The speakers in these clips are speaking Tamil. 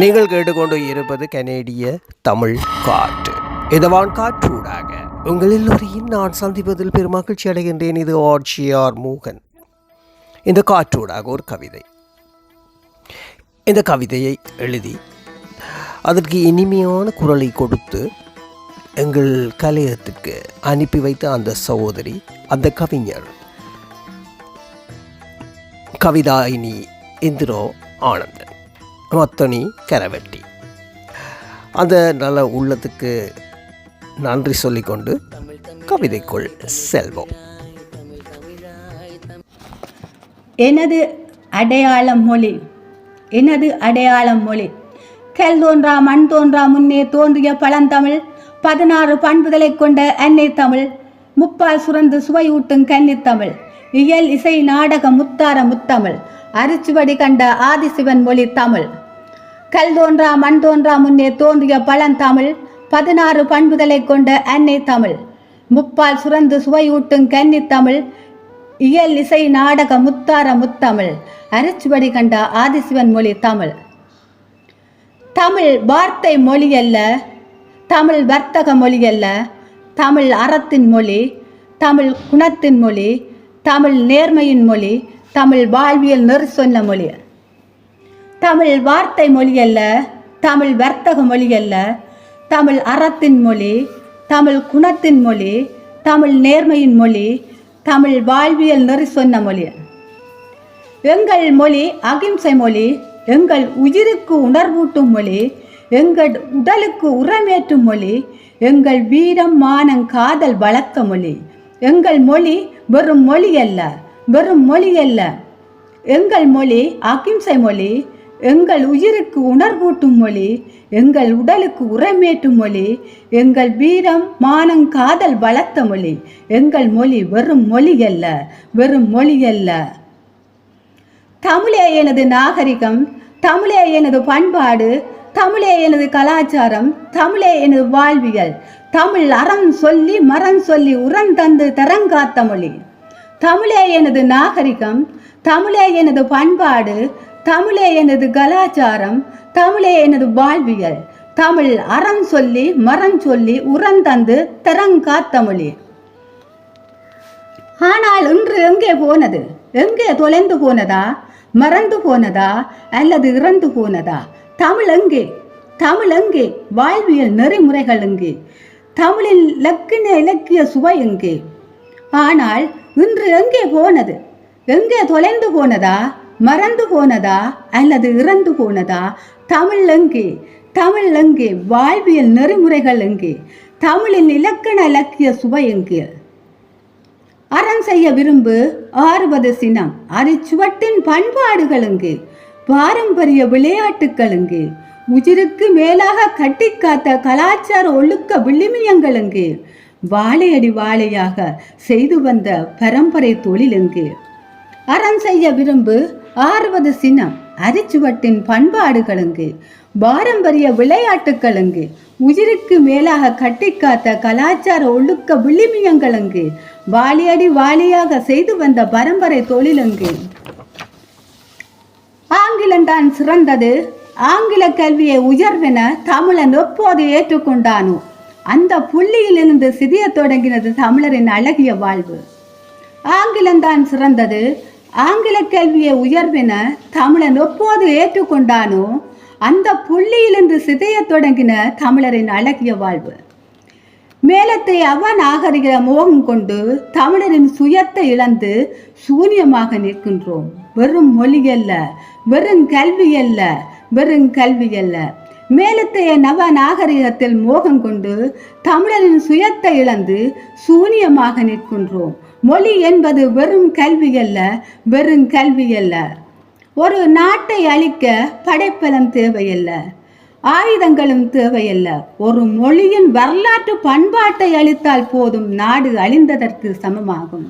நீங்கள் கேட்டுக்கொண்டு இருப்பது கனேடிய தமிழ் காற்று. இதவான் காற்றூடாக. உங்கள் எல்லோரையும் நான் சந்திப்பதில் பெருமகிழ்ச்சி அடைகின்றேன். இது ஆர்ஜிஆர் மோகன். இந்த காற்றூடாக ஒரு கவிதை. இந்த கவிதையை எழுதி அதற்கு இனிமையான குரலை கொடுத்து எங்கள் கலையத்திற்கு அனுப்பி வைத்த அந்த சகோதரி அந்த கவிஞர் கவிதாயினி இந்திரோ ஆனந்த். மொத்தனி கரவெட்டி. அந்த நல்ல உள்ளத்துக்கு நன்றி சொல்லிக்கொண்டு கவிதைக்குள் செல்வோம். எனது அடையாளம் மொழி எனது அடையாளம் மொழி. கல் தோன்றா மண் தோன்றா முன்னே தோன்றிய பழந்தமிழ். பதினாறு பண்புகளைக் கொண்ட அன்னை தமிழ். முப்பால் சுரந்து சுவையூட்டும் கன்னித்தமிழ் இயல் இசை நாடக முத்தார முத்தமிழ். அரிச்சுவடி கண்ட ஆதிசிவன் மொழி தமிழ். கல் தோன்றா மண் தோன்றா முன்னே தோன்றிய பழந்தமிழ் பதினாறு பண்புகளை கொண்ட அன்னை தமிழ். முப்பால் சுரந்து சுவையூட்டும் கன்னித்தமிழ் இயல் இசை நாடக முத்தார முத்தமிழ். அரிச்சுவடி கண்ட ஆதிசிவன் மொழி தமிழ். தமிழ் வார்த்தை மொழி அல்ல தமிழ் வர்த்தக மொழி அல்ல தமிழ் அறத்தின் மொழி. தமிழ் குணத்தின் மொழி. தமிழ் நேர்மையின் மொழி தமிழ் வாழ்வியல் நெறி சொன்ன மொழி. தமிழ் வார்த்தை மொழி அல்ல தமிழ் வர்த்தக மொழி அல்ல தமிழ் அறத்தின் மொழி தமிழ் குணத்தின் மொழி தமிழ் நேர்மையின் மொழி தமிழ் வாழ்வியல் நெறி சொன்ன மொழி. எங்கள் மொழி அகிம்சை மொழி எங்கள் உயிருக்கு உணர்வூட்டும் மொழி எங்கள் உடலுக்கு உரமேற்றும் மொழி எங்கள் வீரம் மானம் காதல் வழக்க மொழி. எங்கள் மொழி வெறும் மொழி அல்ல வெறும் மொழி அல்ல. எங்கள் மொழி அகிம்சை மொழி எங்கள் உயிருக்கு உணர்வூட்டும் மொழி எங்கள் உடலுக்கு உரமேட்டும் மொழி எங்கள் வீரம் மானம் காதல் வளர்த்த மொழி. எங்கள் மொழி வெறும் மொழி அல்ல வெறும் மொழி அல்ல. தமிழே எனது நாகரிகம் தமிழே எனது பண்பாடு தமிழே எனது கலாச்சாரம் தமிழே எனது வாழ்வியல். தமிழ் அறம் சொல்லி மரம் சொல்லி உரம் தந்து தரங்காத்த மொழி. தமிழே எனது நாகரிகம் தமிழே எனது பண்பாடு தமிழே எனது கலாச்சாரம் தமிழே எனது வாழ்வியல். தமிழ் அறம் சொல்லி மரம் சொல்லி உரம் தந்து தரங்காத்த மொழி. ஆனால் இன்று எங்கே போனது? எங்கே தொலைந்து போனதா? மறந்து போனதா அல்லது இறந்து போனதா? தமிழ் எங்கே தமிழ் எங்கே வாழ்வியல் நெறிமுறைகள் எங்கே? தமிழில் இலக்கின இலக்கிய சுவை எங்கே? ஆனால் இன்று எங்கே போனது? எங்கே தொலைந்து போனதா? மறந்து போனதா அல்லது இறந்து போனதா? தமிழ் எங்கே தமிழ் எங்கே வாழ்வியல் நெறிமுறைகள் எங்கே? தமிழின் இலக்கண இலக்கிய சுவை எங்கே? அறம் செய்ய விரும்பு ஆறுவது சினம். அரிச்சுவட்டின் பண்பாடுகள் பாரம்பரிய விளையாட்டுக்களுங்கு உயிருக்கு மேலாக கட்டிக்காத்த கலாச்சார ஒழுக்க விளிமியங்கள் வாழையடி வாழையாக செய்து வந்த பரம்பரை தொழில் அறம் செய்ய விரும்பு ஆறுவது சினம். அரிச்சுவட்டின் பண்பாடுகளுங்கு பாரம்பரிய விளையாட்டுக்களுங்கு உயிருக்கு மேலாக கட்டிக்காத்த கலாச்சார ஒழுக்க விளிமியங்கள் வாலியடி வாலியாக செய்து வந்த பரம்பரை தொழில் எங்கே ஆங்கிலம்தான் சிறந்தது. ஆங்கில கல்வியை உயர்வென தமிழன் எப்போது ஏற்றுக்கொண்டானோ அந்த புள்ளியிலிருந்து சிதிய தொடங்கினது தமிழரின் அழகிய வாழ்வு. ஆங்கிலம்தான் சிறந்தது. ஆங்கில கல்வியை உயர்வென தமிழன் எப்போது ஏற்றுக்கொண்டானோ அந்த புள்ளியிலிருந்து சிதைய தொடங்கின தமிழரின் அழகிய வாழ்வு. மேலத்தை அவ நாகரிக மோகம் கொண்டு தமிழரின் சுயத்தை இழந்து சூன்யமாக நிற்கின்றோம். வெறும் மொழி அல்ல வெறும் கல்வி அல்ல வெறும் கல்வி அல்ல மேலத்தைய நவ நாகரிகத்தில் மோகம் கொண்டு தமிழரின் சுயத்தை இழந்து சூனியமாக நிற்கின்றோம். மொழி என்பது வெறும் கல்வி அல்ல வெறும் கல்வி அல்ல ஒரு நாட்டை அழிக்க படைப்பலம் தேவையல்ல. ஆயுதங்களும் தேவையல்ல. ஒரு மொழியின் வரலாற்று பண்பாட்டை அழித்தால் போதும் நாடு அழிந்ததற்கு சமமாகும்.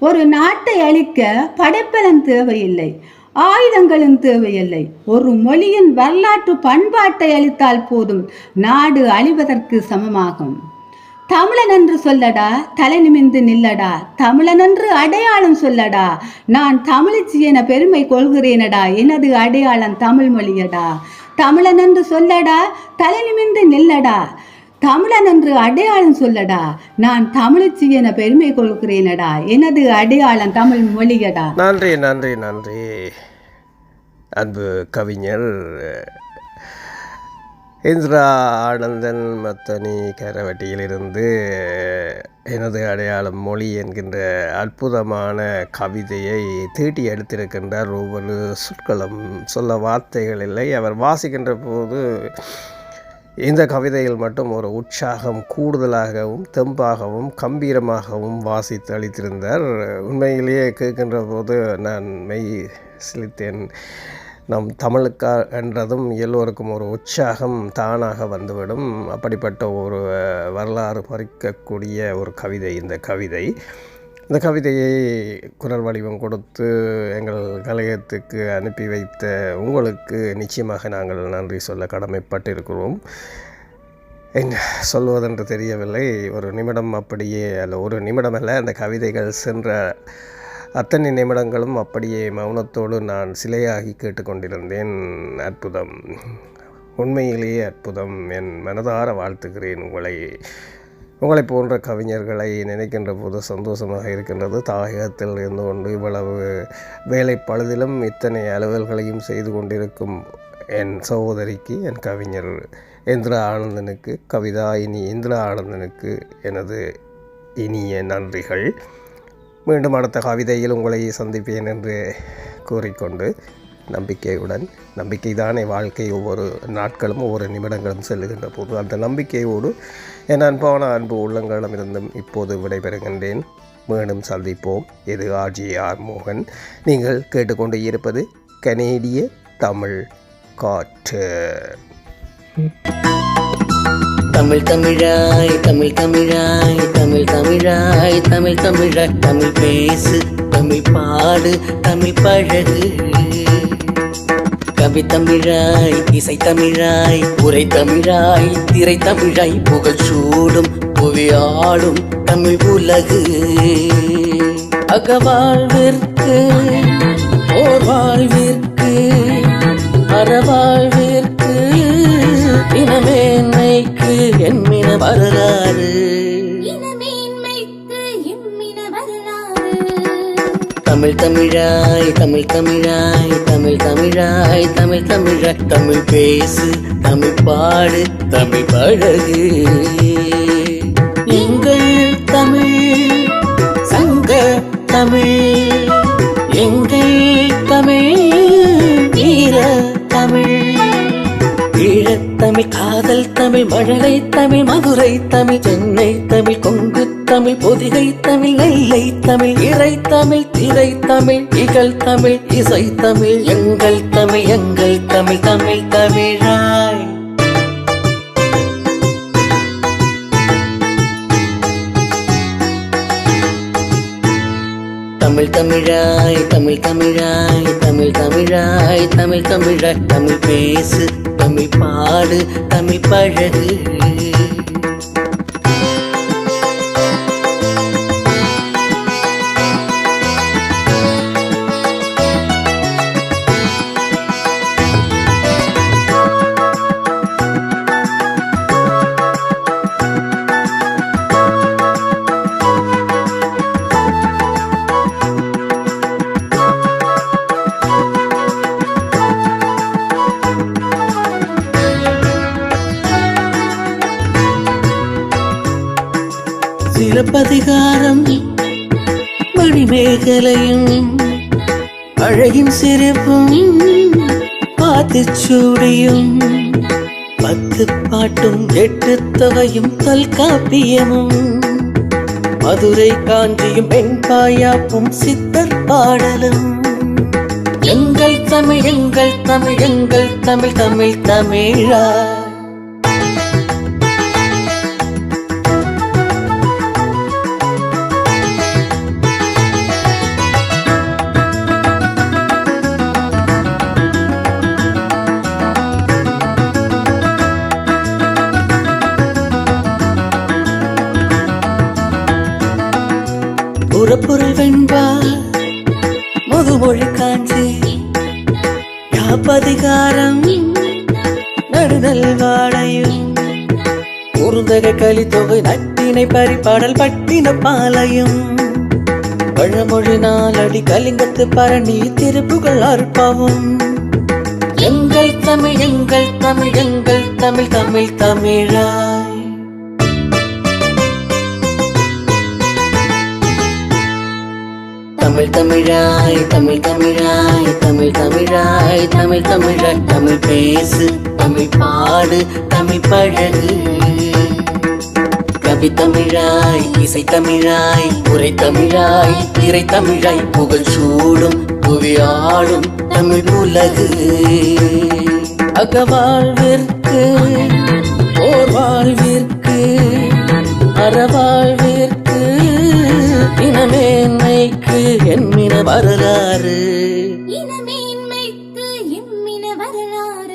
ஒரு நாட்டை அழிக்க படைப்பலம் தேவையில்லை. ஆயுதங்களும் தேவையில்லை. ஒரு மொழியின் வரலாற்று பண்பாட்டை அளித்தால் போதும் நாடு அழிவதற்கு சமமாகும். தமிழன் என்று சொல்லடா தலை நிமிந்து நில்லடா. தமிழன் என்று அடையாளம் சொல்லடா. நான் தமிழச்சி என பெருமை கொள்கிறேனடா. எனது அடையாளம் தமிழ் மொழியடா. தமிழன் என்று சொல்லடா தலை நிமிந்து நில்லடா. தமிழன் என்று அடையாளம் சொல்லடா நான் தமிழச்சி என பெருமை கொள்கிறேனடா. எனது அடையாளம் தமிழ் மொழியடா. நன்றி நன்றி நன்றி. அன்பு கவிஞர் இந்திரா ஆனந்தன் மத்தனி கரவட்டியிலிருந்து எனது அடையாளம் மொழி என்கின்ற அற்புதமான கவிதையை தீட்டி எடுத்திருக்கின்றார் ஒவ்வொரு சொற்களும். சொல்ல வார்த்தைகள் இல்லை. அவர் வாசிக்கின்ற போது இந்த கவிதையில் மட்டும் ஒரு உற்சாகம் கூடுதலாகவும் தெம்பாகவும் கம்பீரமாகவும் வாசித்து அளித்திருந்தார். உண்மையிலேயே கேட்கின்ற போது நான் மெய் சிலித்தேன் நம் தமிழுக்கா என்றதும் எல்லோருக்கும் ஒரு உற்சாகம் தானாக வந்துவிடும். அப்படிப்பட்ட ஒரு வரலாறு பறிக்கக்கூடிய ஒரு கவிதை இந்த கவிதை. இந்த கவிதையை குரல் வடிவம் கொடுத்து எங்கள் கலையத்துக்கு அனுப்பி வைத்த உங்களுக்கு நிச்சயமாக நாங்கள் நன்றி சொல்ல கடமைப்பட்டிருக்கிறோம். என்ன சொல்வதென்று தெரியவில்லை. ஒரு நிமிடம் அப்படியே அல்ல ஒரு நிமிடம் அல்ல அந்த கவிதைகள் சென்ற அத்தனை நிமிடங்களும் அப்படியே மௌனத்தோடு நான் சிலையாகி கேட்டுக்கொண்டிருந்தேன். அற்புதம். உண்மையிலேயே அற்புதம். என் மனதார வாழ்த்துகிறேன் உங்களை. உங்களை போன்ற கவிஞர்களை நினைக்கின்ற போது சந்தோஷமாக இருக்கின்றது. தாயகத்தில் இருந்து கொண்டு இவ்வளவு வேலை பழுதிலும் இத்தனை அலுவல்களையும் செய்து கொண்டிருக்கும் என் சகோதரிக்கு என் கவிஞர் இந்திரா ஆனந்தனுக்கு கவிதா இனி இந்திரா ஆனந்தனுக்கு எனது இனிய நன்றிகள். மீண்டும் அடுத்த கவிதையில் உங்களை சந்திப்பேன் என்று கூறிக்கொண்டு நம்பிக்கையுடன் நம்பிக்கை தானே வாழ்க்கை ஒவ்வொரு நாட்களும் ஒவ்வொரு நிமிடங்களும் செல்லுகின்ற போது அந்த நம்பிக்கையோடு என் அன்பான அன்பு உள்ளங்களிடமிருந்தும் இப்போது விடைபெறுகின்றேன். மீண்டும் சந்திப்போம். இது ஆர்ஜிஆர் மோகன். நீங்கள் கேட்டுக்கொண்டு இருப்பது கனேடிய தமிழ் காற்று. தமிழ் தமிழாய் தமிழ் தமிழாய் தமிழ் தமிழாய் தமிழ் தமிழாய் தமிழ் பேசு தமிழ் பாடு தமிழ் பழகு. கவி தமிழாய் இசை தமிழாய் உரை தமிழாய் திரை தமிழாய் புகழ் சூடும் புவியாடும் தமிழ் உலகு. அகவாழ்விற்கு ஓர் வாழ்விற்கு அறவாழ்விற்கு இனமே இனமேன்மைக்கு என்மின வரலாறு. தமிழ் தமிழாய் தமிழ் தமிழாய் தமிழ் தமிழாய் தமிழ் தமிழாய் தமிழ் பேசு தமிழ் பாடு தமிழ் பழகு. எங்கள் தமிழ் சங்க தமிழ் தமிழ் மழலை தமிழ் மதுரை தமிழ் சென்னை தமிழ் கொங்கு தமிழ் பொதிகை தமிழ் நெல்லை தமிழ் இறை தமிழ் திரை தமிழ் இகழ் தமிழ் இசை தமிழ் எங்கள் தமிழ் எங்கள் தமிழ் தமிழ் தமிழாய். தமிழ் தமிழாய் தமிழ் தமிழாய் தமிழ் தமிழாய் தமிழ் தமிழாய். தமிழ் பேசு தமிழ் பாடு தமிழ் பழகு. பதிகாரம் மணிமேகலையும் அழகின் சிறப்பும் பாத்துச்சூடியும் பத்து பாட்டும் எட்டு தொகையும் தொல்காப்பியமும் மதுரை காஞ்சியும் பெண்பாயாப்பும் சித்தர் பாடலும். எங்கள் தமிழ் எங்கள் தமிழ் எங்கள் தமிழ் தமிழ் தமிழா. முதுமொழி காஞ்சி யாப்பதிகாரம் நல்வாடையும் குறுந்தகை தொகை நட்டினை பரிபாடல் பட்டின பாலையும். பழமொழி நாளடி கலிங்கத்து பரணி திருப்புகள் அற்பவும் எங்கள் தமிழ் எங்கள் தமிழ் எங்கள் தமிழ் தமிழ் தமிழாய். தமிழ் தமிழாய் தமிழ் தமிழாய் தமிழ் தமிழாய் தமிழ் தமிழாய் தமிழ் பேசு தமிழ் பாடு தமிழ் பழகு. கவி தமிழாய் இசை தமிழாய் உரை தமிழாய் இறை தமிழாய் புகழ் சூடும் புவி புவியாடும் தமிழ் உலகு. அகவாழ்விற்கு ஓர் வாழ்விற்கு அறவாழ்விற்கு இனமே என்மின வரலாறு. இனமேன்மைக்கு எம்மின வரலாறு.